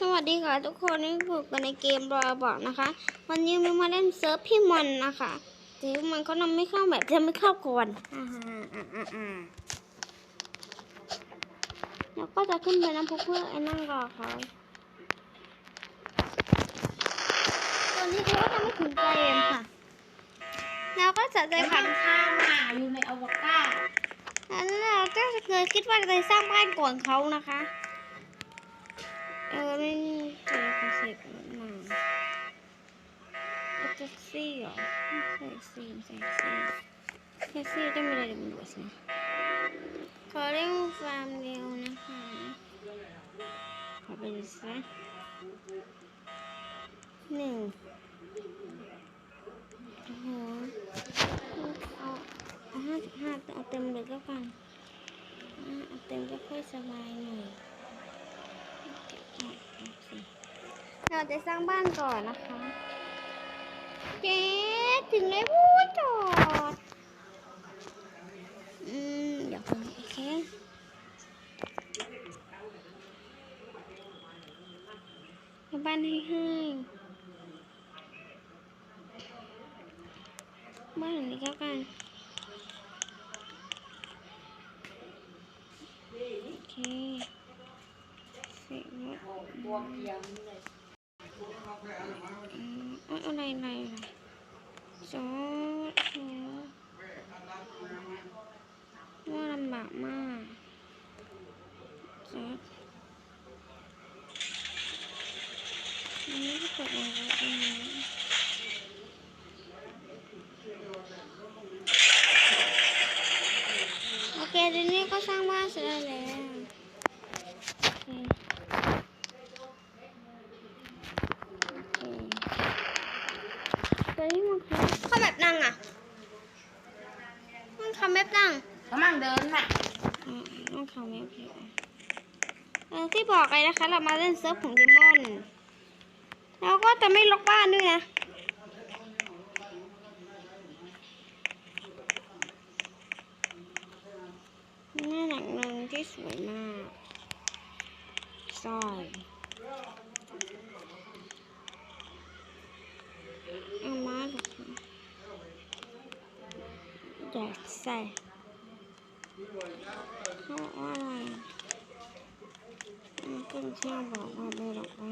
สวัสดีค่ะทุกคนนี่คือกันในเกมรอบอกนะคะ วันนี้มันมาเล่นเซิร์ฟพี่มอนนะคะแต่พี่มันก็นำไม่เข้าแบบจะไม่เข้าก่อนอ่าอ่าอ่าอ่าแล้วก็จะขึ้นไปน้ำพุเพื่อไอ้นั่งรอเขาตอนนี้เขาก็จะไม่ถึงใจเกมค่ะ แล้วก็จะใจขันข้างหาอยู่ในอวกาศแล้วเราก็เคยคิดว่าจะสร้างบ้านก่อนเขานะคะ เออไม่เจอเกษตรมาเอาแท็กซี่เหรอไม่ใช่ซี่ไม่ใช่ซี่แท็กซี่จะมีอะไรเดี๋ยวมันดูสิขอเร่งฟามเร็วนะคะขอเป็นสักหนึ่งโอ้โหเอาเอาห้าสิบห้าเอาเต็มเลยก็กันอ่าเอาเต็มก็ค่อยสบายหน่อย เราจะสร้างบ้านก่อนนะคะ เจ๊ถึงเลยวู้จอด อืม เดี๋ยวคนโอเคเอาบ้านให้ให้บ้านหลังนี้ก็กัน โอเคเสร็จแล้ว บ วกเพียงเลยอืมอะไรอะไรสอ้ว่าลำบากมากสอันนี้ก็เปิดอะไรตรงนี้โอเคทีนี้ก็สร้างบ้านเสร็จแล้วโอเค ตัวนี้มันคือเข้าแบบนั่งอะ มันทำแบบนั่ง กำลังเดินน่ะ อ่าต้องทำแบบนี้ เออที่บอกไปนะคะ เรามาเล่นเซิร์ฟของดิมอนแล้วก็จะไม่ล็อกบ้านด้วยนะหน้าหนังหนึ่งที่สวยมากสร้อยเอามาดูอยากใส่เขาบอกว่า อะไรมันก็เที่ยวบอกว่าไม่หรอกว่า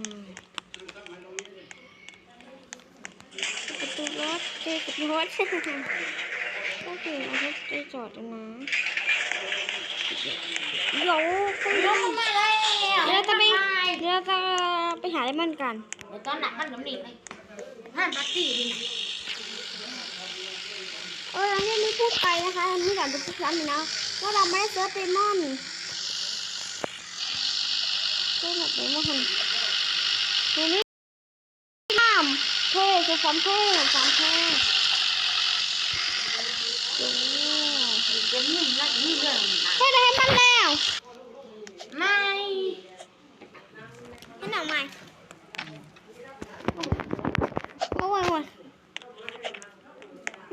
ประตูรถเจอประตูรถก็คือเอารถไปจอดแล้วนะเดี๋ยวคุณลงมาเลยเดี๋ยวจะไปเดี๋ยวจะไปหาเลมอนกันเดี๋ยวตอนหนักมันน้ำหนีไปห้ามปาร์ตี้ดิเอออันนี้ไม่พูดไปนะคะอันนี้ก่อนจะพูดซ้ำอีกนะว่าเราไม่ได้เซิร์ฟเลมอน เซิร์ฟแบบเลมอนทีนี้ห้ามเท่คือความเท่ความเท่โอ้เดี๋ยวนิ่มแล้วนี่เรื่องนะเท่ได้ให้มันแล้วไม่ให้หนังใหม่โอ้ยโอ้ย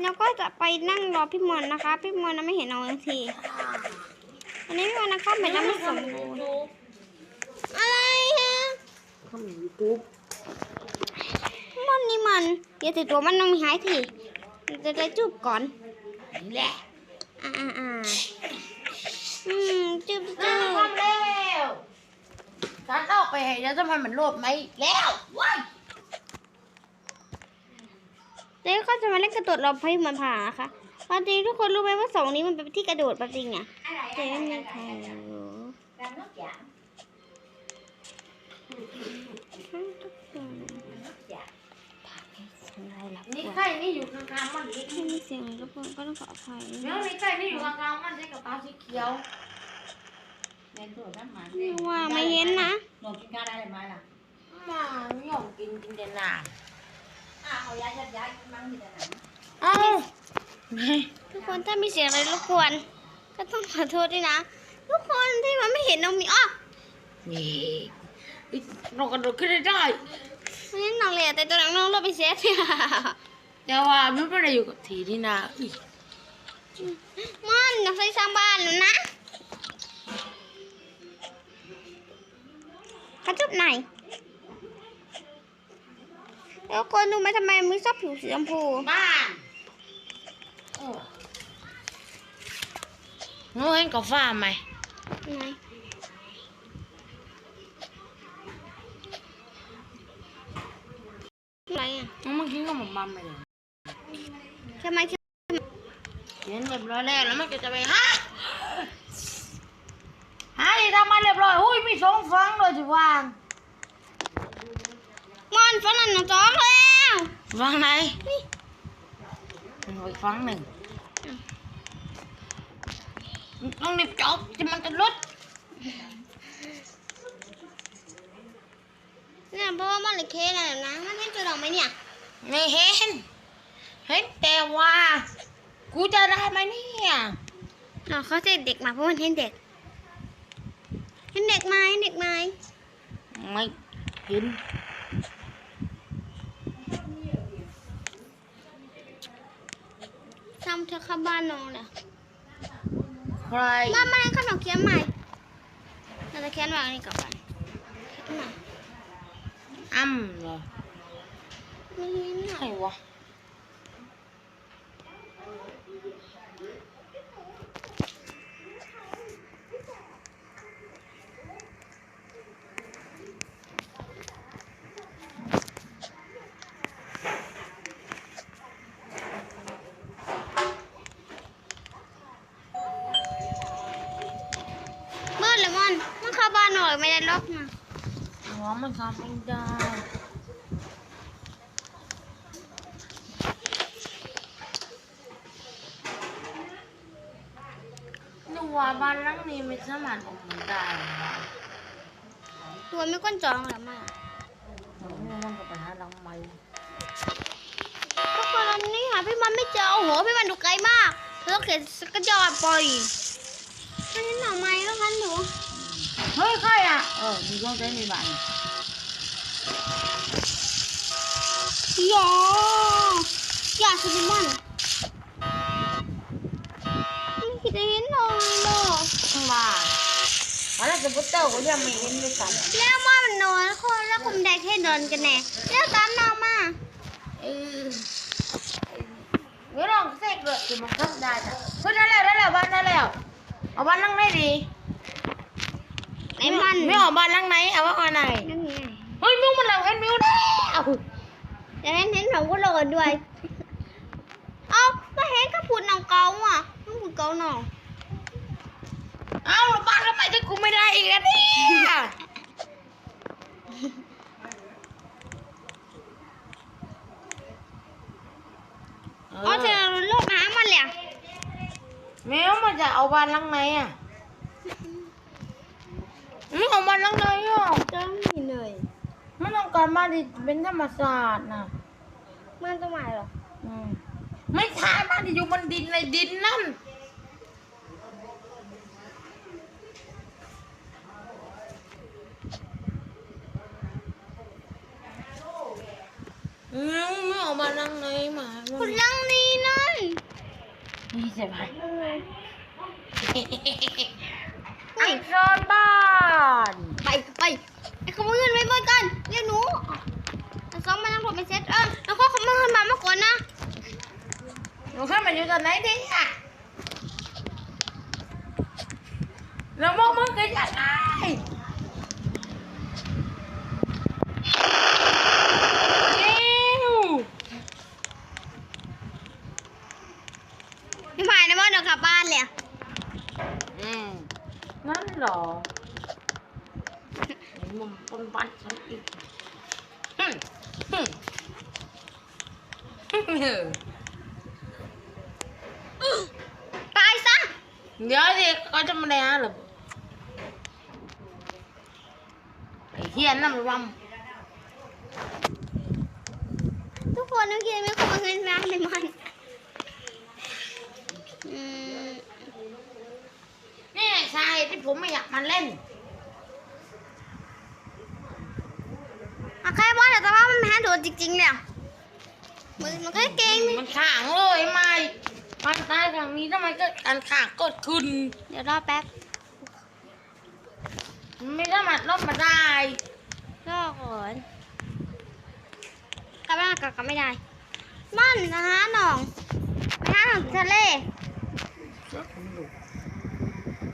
แล้วก็จะไปนั่งรอพี่มอนนะคะ พี่มอนนะไม่เห็นเอาทันทีอันนี้พี่มอนนะคะเหมือนน้ำไม่สมบูรณ์อะไรฮะ เขามียูทูบมันนี่มันอย่าถือตัวมันต้องมีหายทีจะได้จูบก่อนนี่แหละอ่าอ่าอ่าอืมจูบจูน้ำความบเร็วฉันออกไปให้แล้วทำไมมันโลดไหมแล้วว้ายแล้วก็จะมาเล่นกระโดดรอพี่มันผ่านะคะความจริงทุกคนรู้ไหมว่าสองนี้มันเป็นที่กระโดดจริงอะอะไรเจ๊ไม่มีใครรู้ นี่กว่าไข่นี่อยู่กลางๆมันนี่ไม่มีเสียงทุกคนก็ต้องขออภัยเดี๋ยวนี่ไข่นี่อยู่กลางๆมันใช้กระเป๋าสีเขียวเล่นตัวนั้นมาไม่ว่าไม่เห็นนะหนูกินข้าวได้ไหมล่ะมาหย่อมกินกินแต่นานอ่าเอาย้ายย้ายย้ายมั่งมีแต่หนังเอ้าทุกคนถ้ามีเสียงอะไรรบกวนก็ต้องขอโทษด้วยนะ ทุกคนที่มันไม่เห็นน้องมีอ้อนี่เรากระโดดขึ้นได้ไม่งั้ นน้องเลยแต่ตัวหนังน้องเราไปเสียเนี่ยแต่ว่ามันไม่ได้อยู่กับทีนี่นะอุ๊ยมันอยากใช้สร้างบ้านแล้วนะกระจุบไหนแล้วคนดูไหมทำไมมึงชอบผิวสีชมพูบ้านโอ้หนูเห็นกับฟ้าไหมไหน มันกินกับหมูบัมไปเลยทำไมถึงเห็นเรียบร้อยแล้วแล้วมันก็จะไปหาหาดิทำมาเรียบร้อยอุ้ยมีสองฟังเลยจะวางมอนฝรั่งหนูจ้องแล้วฟังไหนนี่มันอีกฟังหนึ่งต้องรีบจบที่มันจะลดเนี่ยเพราะว่ามันเลยเคน่ะนะมันเห็นตัวดอกไหมเนี่ย ไม่เห็น เห็นแต่ว่า กูจะได้ไหมเนี่ยเราเขาจะเด็กมาเพราะมันเห็นเด็ก เห็นเด็กไหมเห็นเด็กไหมไม่เห็นทำเธอเข้าบ้านนอนเลยใครบ้านมันขนมเคี้ยวใหม่เราจะเคี้ยววางนี่กลับบ้านเคี้ยวใหม่อ้ำเหรอ ไม่เห็นใครอะวะมืดเลยมันมันเข้าบ้านหน่อยไม่ได้ล็อกนะหัวมันทำไม่ได้ นึกว่าบ้านหลังนี้ไม่สามารถออกมาได้นะตัวไม่ก้นจองเหรอมาโอ้โหมันก็ไปหาหลังใหม่ทุกคนนี่หาพี่มันไม่เจอ โอ้โห พี่มันดูไกลมากเธอเขียนสกจอดปล่อยอันนี้หน่อไม้แล้วกันหนูเฮ้ยใครอะเออมีกล้องเต้นมีบ้านยออย่าสิพี่มันไม่คิดจะเห็นหน่อยหรอก ข้างบ้าน วันนั้นจะพุทธเจ้าก็ยังไม่เห็นด้วยซ้ำแล้วว่ามันนอนแล้วคนแล้วคนใดแค่เดินกันแน่แล้วตามน้องมาเออเดี๋ยวลองเสกเลยจะมาทับได้จ้ะเฮ้ยได้แล้วได้แล้วบ้านได้แล้วเอาบ้านหลังไหนดีไอ้มันไม่เอาบ้านหลังไหนเอาว่าอันไหนนั่นไงเฮ้ยมิวมันหลังเห็นมิวแล้วจะเห็นเห็นผมก็โหลดด้วยเอามาเห็นก็พูดน้องเกาอะน้องพูดเกาน้อง เอาแล้วบ้านทำไมจะกูไม่ได้อีกอะเนี่ยอ๋อเธอโลกหามันเลยมิวมันจะเอาบ้านหลังไหนอะไม่เอาบ้านหลังไหนอะจังนี่เลยมันต้องการบ้านที่เป็นธรรมศาสตร์นะมันจะมาเหรอ อืม ไม่ใช่บ้านที่อยู่บนดินในดินนั่น อืมไม่เอาบ้านหลังไหนมาคุณลังนี่นั่นนี่ใช่ไหมอันซอนบ้านไปไปไอ้ขโมยเงินไว้บนกันเรียกหนูเอาสองมานั่งผมไปเซ็ตเออแล้วก็ขโมยเงินมาเมื่อก่อนนะหนูขึ้นมาอยู่ตอนไหนดิอะแล้วมองมึงกันยังไง พี่ผ่านนะว่าเดี๋ยวกลับบ้านเลย อืมนั่นเหรอไอ้มุมปนบ้านฉันอีกฮึ่มฮึ่มฮึ่มเออ ตายซะ เดี๋ยวสิเขาจะมาได้ฮะหรอไอ้ เฮียนั่นมันวทุกคนนึกคิดไม่ขโมยเงินมาเลยมันอืมำนี่ใช่ที่ผมไม่อยากมาเล่นอะใครว่าแต่ว่ามันแพ้โดนจริงๆเนี่ยมันมันก็เก่งนี่มันข่างเลยไม่มันตายทางนี้ทำไมก็การข่างกดขึ้น เดี๋ยวรอแป๊บมันไม่สามารถลบมาได้ร อก่อนกลับไปว่ากลับไม่ได้ มันนะฮะหนองนะฮะหนองทะเล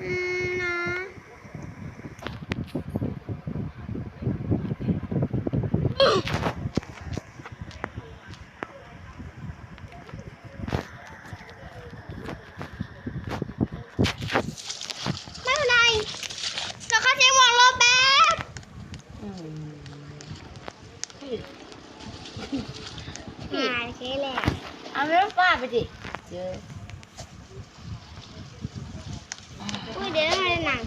อืมนะไม่เป็นไรเราเข้าใจวางรอแป๊บ หายแค่แหละ เอาเรื่องป้าไปดิเจอ อุ้ยเดี๋ยวต้องมาหนัง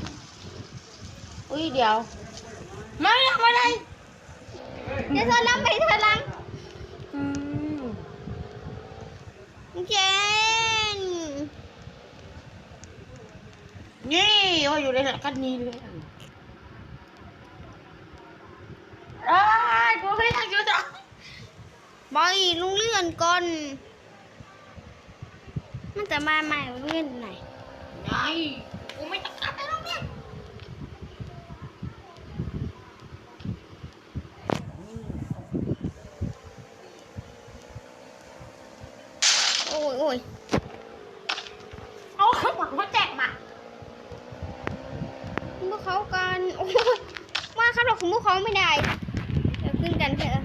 อุ้ยเดี๋ยวไม่ทำอะไร เดี๋ยวเธอล้ำไปเธอล้ อืมำ เจนนี่ว่าอยู่ในกันนี้เลยอ้ายกูไม่อยากอยู่ต่อบอยลุงเลื่อนก่อน มันจะมาใหม่ลุงเลื่อนไหนไงกูไม่ต้องกลับไปโรงเรียน โอ้ยโอ้ย เอาข้างหลังมาแจกมา พวกเขากันโอ้ยว่า ครับเราของพวกเขาไม่ได้เดี๋ยวขึ้นกันเถอะ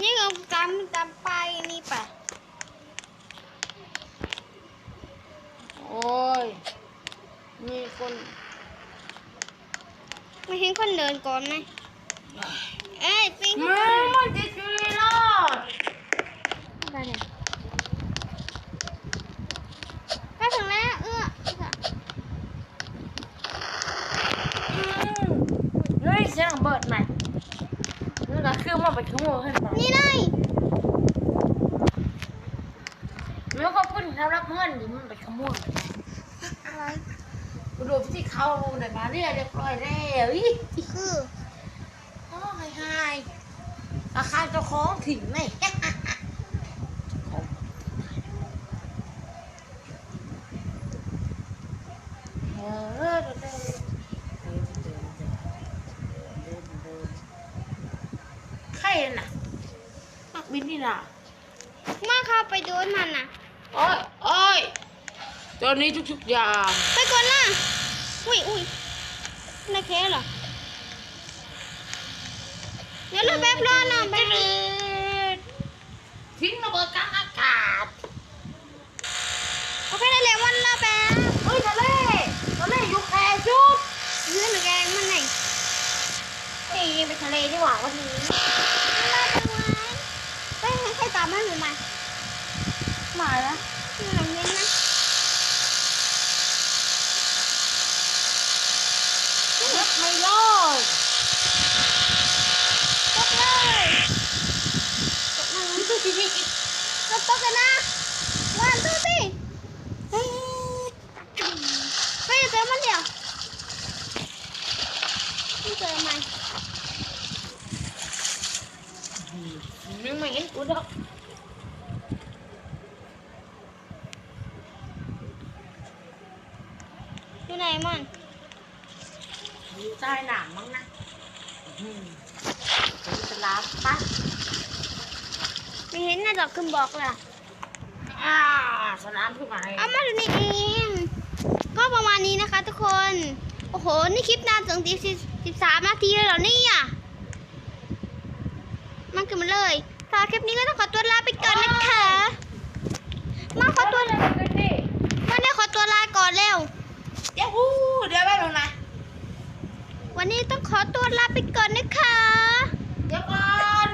นี่เราตามตามไปนี่ไปโอ้ยมีคนไม่เห็นคนเดินก่อนไหมเอ้ยปิงมึเข้างไปมันจะช่วยรอดไปเนี่ยไปถึงแล้วเอื้อ เฮ้ยเสียงเบิดใหม่นี่ก็คือมันไปขโมยขึ้นไปนี่ไงแล้วก็พูดสำหรับเพื่อนที่มันไปขโมยอะไรกูดูที่เขาได้มาเนี่ยเรียบร้อยแล้วอีคือโอ้ยหายอาคารเจ้าของถิ่นไหมเออเดินเดินเดินเดินเดินเดินใครน่ะนักบินนี่น่ะ มาเข้าไปโดนมันน่ะ โอ้ยโอ้ยต อนนี้ทุกๆอย่าง ไปก่อนนะอุ้ยอุ้ยนักแค่เหรอ เดี๋ยวเราแป๊บรอหน่อยไปบนึงทิ้งระเบิดกลางอากาศโอเคได้แล้ววันละแป๊บเฮ้ยทะเลทะเลอยู่แค่จุดเนื้อหนูแกงมันไหนนี่ไปทะเลดีกว่าวันนี้รอไปไว้ไปให้ใครตามให้หนูมามาแล้ว หนูหลังเย็นนะ รถไม่รอด ตกเลยตกมาลุ้น เราตกกันนะวันตู้สิเฮ้ยไปเจอมันเดี๋ยวไม่เจอมันนึก ไม่เห็นกูดอกอยู่ไหนมันอยู่ใต้หนามมั้งนะอืมเป็นสลามปะไม่เห็นนะดอกขึ้นบอกเลยอะอ่าสลามขึ้นมาเอามาดูนี่เอง ก็ประมาณนี้นะคะทุกคน โอ้โห นี่คลิปนานถึงสิบสามนาทีเลยเหรอเนี่ย มันขึ้นมาเลยสำหรับคลิปนี้ก็ต้องขอตัวลาไปก่อนนะคะ มาขอตัวเลยขึ้นดิวันนี้ขอตัวลาก่อนแล้วเดี๋ยวฮู้เดี๋ยวแป๊บนึงนะวันนี้ต้องขอตัวลาไปก่อนนะคะ เดี๋ยวก่อน